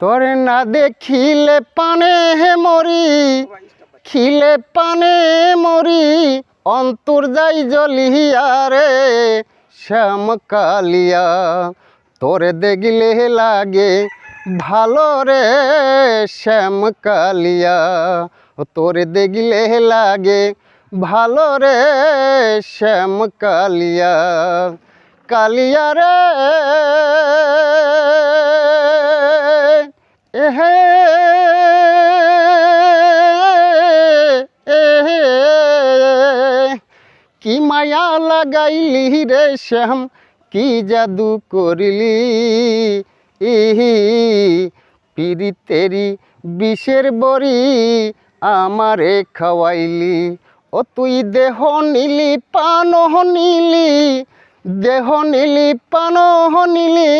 তোরে না দেখিলে পানে হে মরি, খিলে পানে মরি, অন্তর যাই জ্বলিয়া রে, শ্যাম কালিয়া। তোরে দেখলে লাগে ভালো রে, শ্যাম কালিয়া। তোরে দেখলে লাগে ভালো রে, শ্যাম কালিয়া। কালিয়া রে মায়া লাগাইলি রে শ্যাম, কি জাদু করিলি? ইহি, পিরিতেরি বিষের বড়ি আমারে খাওয়াইলি। ও তুই দেহ নিলি পান নিলি, দেহ নিলি পান নিলি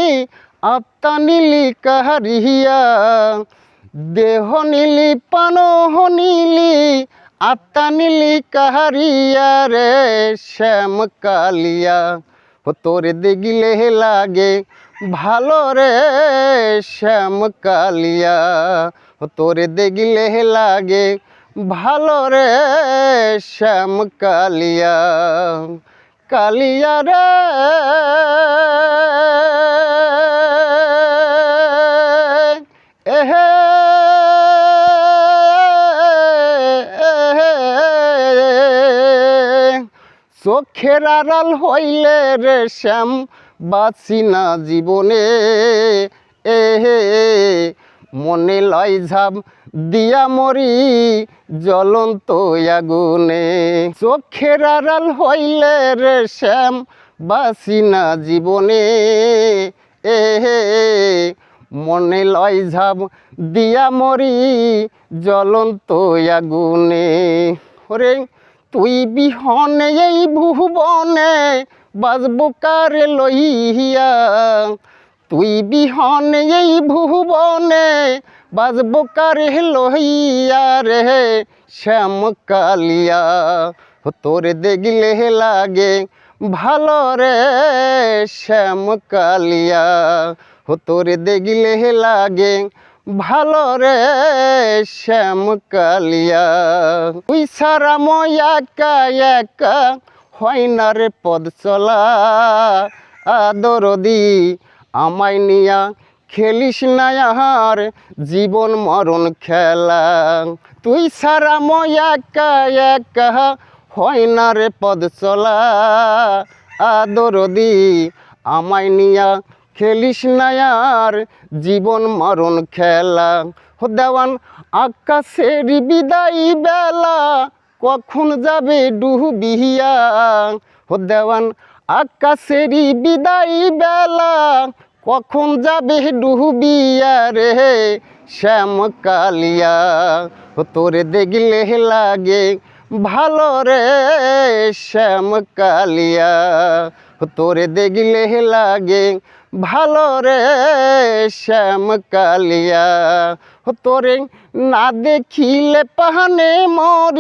আত্মা নিলি কাহারিয়া দেহ নিলি পান নিলি আত্মা নিলি কাহারিয়া রে, শ্যাম কালিয়া। ও তোরে দেখিলে লাগে ভালো রে, শ্যাম কালিয়া। ও তোরে দেখিলে লাগে ভালো রে, শ্যাম কালিয়া। কালিয়া রে। চোখের আড়াল হইলে রে শ্যাম, বাঁচি না জীবনে। এহে মনে লয় ঝাপ দিয়া মরি জ্বলন্ত আগুনে। চোখের আড়াল হইলে রে শ্যাম, বাঁচি না জীবনে। এহে মনে লয় ঝাপ দিয়া মরি জ্বলন্ত আগুনে। ওরে তুই বিহনে এই ভুবনে বাজবো কারে লইয়া? তুই বিহনে এই ভুবনে বাজবো কারে লইয়া রে শ্যাম কালিয়া? তোরে দেখলে লাগে ভালো রে শ্যাম কালিয়া। তোরে দেখলে লাগে ভালো রে শ্যাম কালিয়া। তুই সারা একা একা হয় না রে পদ চলা। আদরদি আমায় নিয়া খেলিস না আর জীবন মরণ খেলা। তুই সারা একা একা হয় না রে পদ চলা। আদরদি আমায় নিয়া খেলিস না আর জীবন মরণ খেলা। হো দেওয়ান, আকাশের বিদায় বেলা, কখন যাবে ডুবিয়া হো দেওয়ান, আকাশের বিদায় বেলা, কখন যাবে ডুবিয়া রে শ্যাম কালিয়া? ও তোরে দেখলে লাগে ভালো রে শ্যাম কালিয়া। তোরে দেখলে লাগে ভালো রে শ্যাম কালিয়া তোরে না দেখিলে পাহানে মরি